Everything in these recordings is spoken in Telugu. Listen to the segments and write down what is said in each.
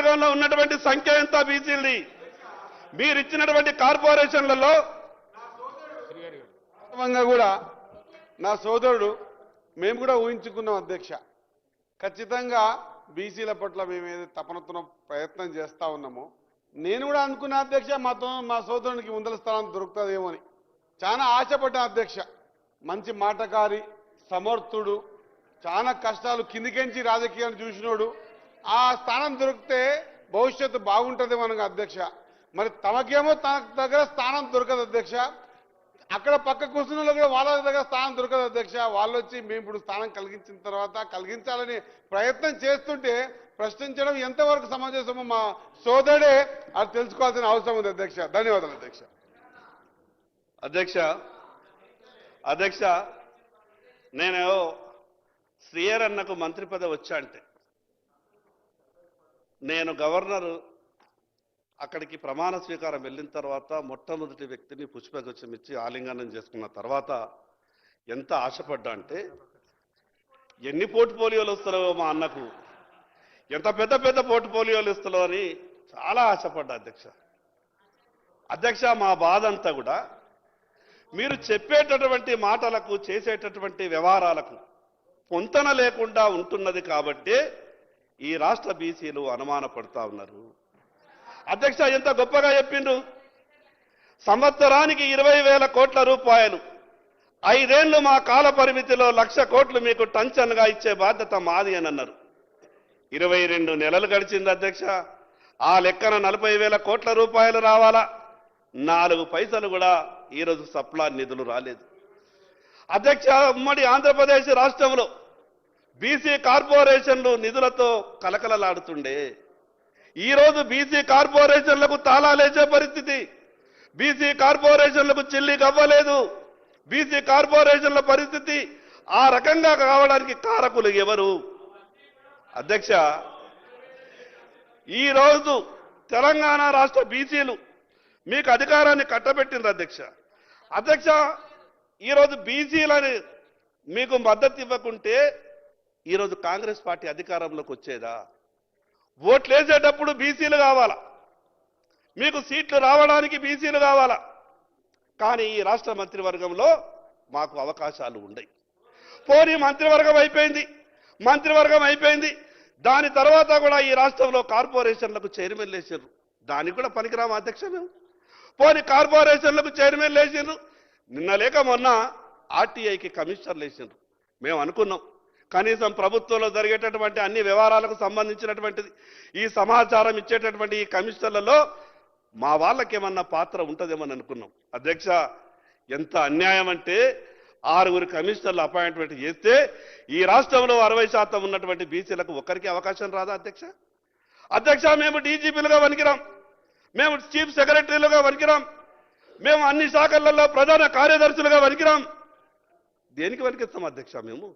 మంత్రివర్గంలో ఉన్నటువంటి సంఖ్య ఎంత బీసీలది? మీరు ఇచ్చినటువంటి కార్పొరేషన్లలో వాస్తవంగా కూడా నా సోదరుడు మేము కూడా ఊహించుకున్నాం అధ్యక్ష. ఖచ్చితంగా బీసీల పట్ల మేము ఏదో తపనతున్న ప్రయత్నం చేస్తా ఉన్నామో నేను కూడా అనుకున్న అధ్యక్ష మాతో మా సోదరునికి ముందల స్థానం దొరుకుతుందేమో అని. చాలా ఆశపడ్డా అధ్యక్ష. మంచి మాటకారి సమర్థుడు చాలా కష్టాలు కిందికెంచి రాజకీయాన్ని చూసినోడు ఆ స్థానం దొరికితే భవిష్యత్తు బాగుంటుంది మనకు అధ్యక్ష. మరి తమకేమో తన దగ్గర స్థానం దొరకదు అధ్యక్ష. అక్కడ పక్క కూర్చున్న కూడా వాళ్ళ దగ్గర స్థానం దొరకదు అధ్యక్ష. వాళ్ళు వచ్చి మేము ఇప్పుడు స్థానం కలిగించిన తర్వాత కలిగించాలని ప్రయత్నం చేస్తుంటే ప్రశ్నించడం ఎంతవరకు సమంజసమో మా సోదరుడే అది తెలుసుకోవాల్సిన అవసరం ఉంది అధ్యక్ష. ధన్యవాదాలు అధ్యక్ష. అధ్యక్ష అధ్యక్ష నేను శ్రీయర్ అన్నకు మంత్రి పదవి వచ్చా అంటే. నేను గవర్నర్ అక్కడికి ప్రమాణ స్వీకారం వెళ్ళిన తర్వాత మొట్టమొదటి వ్యక్తిని పుష్పగుచ్చం ఇచ్చి ఆలింగనం చేసుకున్న తర్వాత ఎంత ఆశపడ్డా అంటే ఎన్ని పోర్ట్ఫోలియోలు వస్తారో మా అన్నకు ఎంత పెద్ద పెద్ద పోర్ట్ఫోలియోలు ఇస్తారో అని చాలా ఆశపడ్డా అధ్యక్ష. అధ్యక్ష మా బాధ అంతా కూడా మీరు చెప్పేటటువంటి మాటలకు చేసేటటువంటి వ్యవహారాలకు పొంతన లేకుండా ఉంటున్నది కాబట్టి ఈ రాష్ట్ర బీసీలు అనుమానపడతా ఉన్నారు. అధ్యక్ష ఎంత గొప్పగా చెప్పిండు? సంవత్సరానికి ఇరవై వేల కోట్ల రూపాయలు. ఐదేళ్ళు మా కాల పరిమితిలో లక్ష కోట్లు మీకు టంచన్గా ఇచ్చే బాధ్యత మాది అని అన్నారు. ఇరవై రెండు నెలలు గడిచింది అధ్యక్ష. ఆ లెక్కన నలభై వేల కోట్ల రూపాయలు రావాలా? నాలుగు పైసలు కూడా ఈరోజు సప్లా నిధులు రాలేదు. అధ్యక్ష ఉమ్మడి ఆంధ్రప్రదేశ్ రాష్ట్రంలో బీసీ కార్పొరేషన్లు నిధులతో కలకలలాడుతుండే. ఈరోజు బీసీ కార్పొరేషన్లకు తాళాలేసే పరిస్థితి. బీసీ కార్పొరేషన్లకు చెల్లి గవ్వలేదు. బీసీ కార్పొరేషన్ల పరిస్థితి ఆ రకంగా కావడానికి కారకులు ఎవరు? అధ్యక్ష ఈ రోజు తెలంగాణ రాష్ట్ర బీసీలు మీకు అధికారాన్ని కట్టబెట్టింది అధ్యక్ష. అధ్యక్ష ఈరోజు బీసీలని మీకు మద్దతు ఇవ్వకుంటే ఈరోజు కాంగ్రెస్ పార్టీ అధికారంలోకి వచ్చేదా? ఓట్లు వేసేటప్పుడు బీసీలు కావాలా? మీకు సీట్లు రావడానికి బీసీలు కావాలా? కానీ ఈ రాష్ట్ర మంత్రివర్గంలో మాకు అవకాశాలు ఉండయి. పోనీ మంత్రివర్గం అయిపోయింది. మంత్రివర్గం అయిపోయింది. దాని తర్వాత కూడా ఈ రాష్ట్రంలో కార్పొరేషన్లకు చైర్మన్ లేచారు దానికి కూడా పనికిరామ అధ్యక్ష మేము. పోనీ కార్పొరేషన్లకు చైర్మన్ లేచిండ్రు నిన్న లేక మొన్న ఆర్టీఐకి కమిషనర్ వేసిండ్రు మేము అనుకున్నాం. కనీసం ప్రభుత్వంలో జరిగేటటువంటి అన్ని వ్యవహారాలకు సంబంధించినటువంటిది ఈ సమాచారం ఇచ్చేటటువంటి ఈ కమిషనర్లలో మా వాళ్ళకేమన్నా పాత్ర ఉంటుందేమని అనుకున్నాం. అధ్యక్ష ఎంత అన్యాయం అంటే ఆరుగురు కమిషనర్లు అపాయింట్మెంట్ చేస్తే ఈ రాష్ట్రంలో అరవై శాతం ఉన్నటువంటి బీసీలకు ఒక్కరికి అవకాశం రాదా అధ్యక్ష? అధ్యక్ష మేము డీజీపీలుగా వనికిరాం మేము చీఫ్ సెక్రటరీలుగా వనికిరాం మేము అన్ని శాఖలలో ప్రధాన కార్యదర్శులుగా వనికిరాం దేనికి వనికిస్తాం అధ్యక్ష మేము?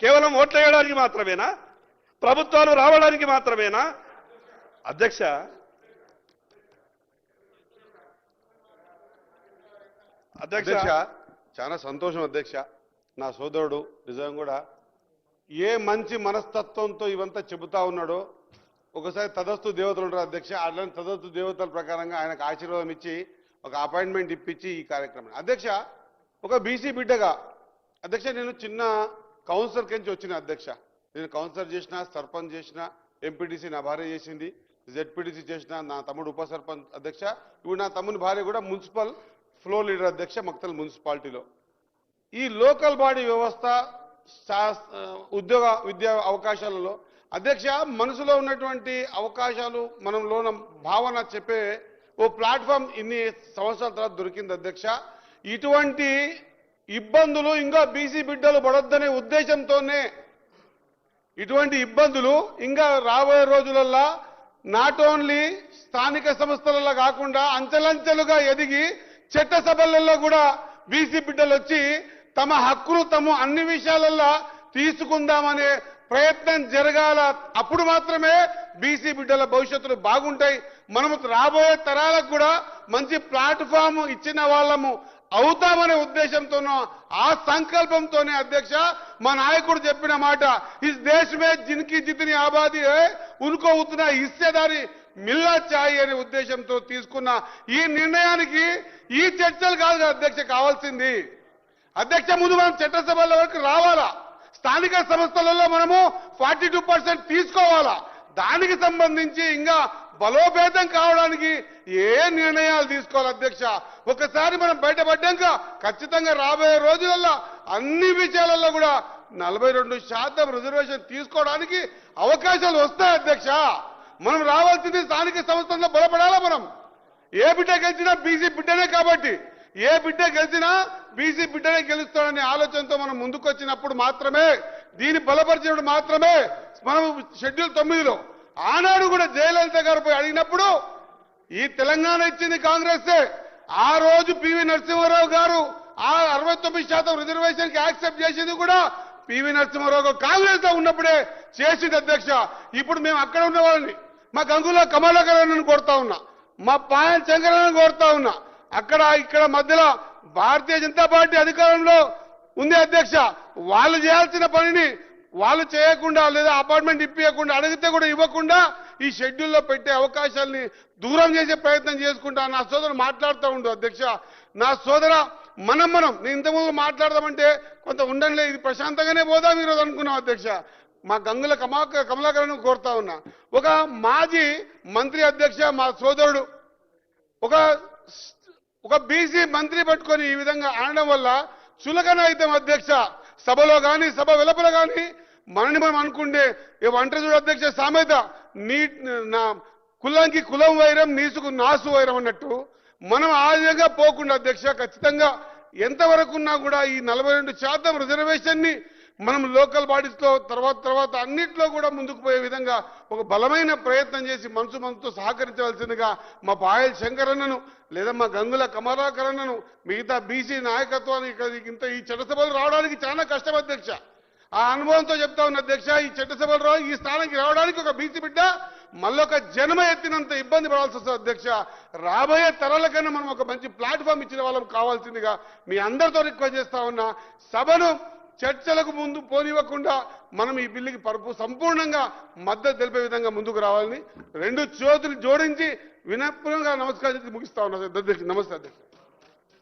కేవలం ఓట్లు వేయడానికి మాత్రమేనా? ప్రభుత్వాలు రావడానికి మాత్రమేనా? అధ్యక్ష అధ్యక్ష. చాలా సంతోషం అధ్యక్ష. నా సోదరుడు నిజం కూడా ఏ మంచి మనస్తత్వంతో ఇవంతా చెబుతా ఉన్నాడో ఒకసారి తదస్తు దేవతలు ఉంటారు అధ్యక్ష. అట్లాంటి తదస్తు దేవతల ప్రకారంగా ఆయనకు ఆశీర్వాదం ఇచ్చి ఒక అపాయింట్మెంట్ ఇప్పించి ఈ కార్యక్రమం అధ్యక్ష ఒక బీసీ బిడ్డగా అధ్యక్ష నేను చిన్న కౌన్సిల్ కించి వచ్చిన అధ్యక్ష. నేను కౌన్సిల్ చేసిన సర్పంచ్ చేసిన ఎంపీటీసీ నా భార్య చేసింది జెడ్పీటీసీ చేసిన నా తమ్ముడు ఉప సర్పంచ్ అధ్యక్ష. ఇప్పుడు నా తమ్ముని భార్య కూడా మున్సిపల్ ఫ్లోర్ లీడర్ అధ్యక్ష మక్తల్ మున్సిపాలిటీలో. ఈ లోకల్ బాడీ వ్యవస్థ ఉద్యోగ విద్యా అవకాశాలలో అధ్యక్ష మనసులో ఉన్నటువంటి అవకాశాలు మనంలో లోన భావన చెప్పే ఓ ప్లాట్ఫామ్ ఇన్ని సంవత్సరాల తర్వాత దొరికింది అధ్యక్ష. ఇటువంటి ఇబ్బందులు ఇంకా బీసీ బిడ్డలు పడొద్దనే ఉద్దేశంతోనే ఇటువంటి ఇబ్బందులు ఇంకా రాబోయే రోజులల్లా నాట్ ఓన్లీ స్థానిక సంస్థలలో కాకుండా అంచెలంచెలుగా ఎదిగి చట్టసభలలో కూడా బీసీ బిడ్డలు వచ్చి తమ హక్కులు తమ అన్ని విషయాలలో తీసుకుందామనే ప్రయత్నం జరగాల అప్పుడు మాత్రమే బీసీ బిడ్డల భవిష్యత్తులు బాగుంటాయి. మనము రాబోయే తరాలకు కూడా మంచి ప్లాట్ఫామ్ ఇచ్చిన వాళ్ళము. అవుతామనే ఉద్దేశంతోనో ఆ సంకల్పంతోనే అధ్యక్ష మా నాయకుడు చెప్పిన మాట ఇస్ దేశమే జిన్కి జితిని ఆబాది ఉనుకో ఉన్కో ఉतना మిల్లా చాయి అనే ఉద్దేశంతో తీసుకున్న ఈ నిర్ణయానికి ఈ చర్చలు కాదు అధ్యక్ష కావాల్సింది. అధ్యక్ష ముందు మనం చట్టసభల వరకు రావాలా? స్థానిక సంస్థలలో మనము ఫార్టీ టూ పర్సెంట్ తీసుకోవాలా? దానికి సంబంధించి ఇంకా బలోపేతం కావడానికి ఏ నిర్ణయాలు తీసుకోవాలి అధ్యక్ష? ఒకసారి మనం బయటపడ్డాక ఖచ్చితంగా రాబోయే రోజులలో అన్ని విషయాలలో కూడా నలభై రెండు శాతం రిజర్వేషన్ తీసుకోవడానికి అవకాశాలు వస్తాయి అధ్యక్ష. మనం రావాల్సింది స్థానిక సంస్థల్లో బలపడాలా మనం? ఏ బిడ్డ గెలిచినా బీసీ బిడ్డనే కాబట్టి ఏ బిడ్డ గెలిచినా బీసీ బిడ్డనే గెలుస్తాడనే ఆలోచనతో మనం ముందుకొచ్చినప్పుడు మాత్రమే దీన్ని బలపరిచినప్పుడు మాత్రమే మనం షెడ్యూల్ తొమ్మిదిలో ఆనాడు కూడా జయలలిత గారు పోయి అడిగినప్పుడు ఈ తెలంగాణ ఇచ్చింది కాంగ్రెసే ఆ రోజు పివి నరసింహారావు గారు ఆ అరవై తొమ్మిది శాతం రిజర్వేషన్కి యాక్సెప్ట్ చేసింది కూడా పివి నరసింహారావు గారు కాంగ్రెస్లో ఉన్నప్పుడే చేసింది అధ్యక్ష. ఇప్పుడు మేము అక్కడ ఉన్న వాళ్ళని మా గంగులో కమలాకరణను కోరుతా ఉన్నా మా పాయల్ శంకరను కోరుతా ఉన్నా అక్కడ ఇక్కడ మధ్యలో భారతీయ జనతా పార్టీ అధికారంలో ఉంది అధ్యక్ష. వాళ్ళు చేయాల్సిన పనిని వాళ్ళు చేయకుండా లేదా అపార్ట్మెంట్ ఇప్పియకుండా అడిగితే కూడా ఇవ్వకుండా ఈ షెడ్యూల్లో పెట్టే అవకాశాల్ని దూరం చేసే ప్రయత్నం చేసుకుంటా నా సోదరు మాట్లాడుతూ ఉండు అధ్యక్ష. నా సోదర మనం మనం నేను ఇంతకుముందు మాట్లాడదామంటే కొంత ఉండంలే ఇది ప్రశాంతంగానే పోదాం ఈరోజు అనుకున్నాం అధ్యక్ష. మా గంగుల కమా కమలాకరణ కోరుతా ఉన్నా. ఒక మాజీ మంత్రి అధ్యక్ష మా సోదరుడు ఒక ఒక బీసీ మంత్రి పట్టుకొని ఈ విధంగా అనడం వల్ల చులకన అయితే అధ్యక్ష. సభలో కానీ సభ వెలుపల కానీ మనని మనం అనుకుంటే ఏ ఒంటరి అధ్యక్ష సామెత. నీ నా కులంకి కులం వైరం నీసుకు నాసు వైరం అన్నట్టు మనం ఆ విధంగా పోకుండా అధ్యక్ష ఖచ్చితంగా ఎంతవరకు ఉన్నా కూడా ఈ నలభై రెండు శాతం రిజర్వేషన్ని మనం లోకల్ బాడీస్లో తర్వాత తర్వాత అన్నిట్లో కూడా ముందుకు పోయే విధంగా ఒక బలమైన ప్రయత్నం చేసి మనసు మనసుతో సహకరించవలసిందిగా మా పాయల్ శంకరన్నను లేదా మా గంగుల కమలాకరన్నను మిగతా బీసీ నాయకత్వాన్ని ఇక్కడ ఇంత ఈ చట్టసభలు రావడానికి చాలా కష్టం అధ్యక్ష. ఆ అనుభవంతో చెప్తా ఉన్న అధ్యక్ష ఈ చట్టసభలు రావు ఈ స్థానానికి రావడానికి ఒక బీసీ బిడ్డ మళ్ళొక జన్మ ఎత్తినంత ఇబ్బంది పడాల్సి వస్తుంది అధ్యక్ష. రాబోయే తరాల మనం ఒక మంచి ప్లాట్ఫామ్ ఇచ్చిన వాళ్ళం కావాల్సిందిగా మీ అందరితో రిక్వెస్ట్ చేస్తా ఉన్నా. సభను చర్చలకు ముందు పోనివ్వకుండా మనం ఈ బిల్లుకి పరుపు సంపూర్ణంగా మద్దతు తెలిపే విధంగా ముందుకు రావాలని రెండు చేతులు జోడించి వినపంగా నమస్కారం ముగిస్తా ఉన్నా అధ్యక్ష. నమస్తే అధ్యక్ష.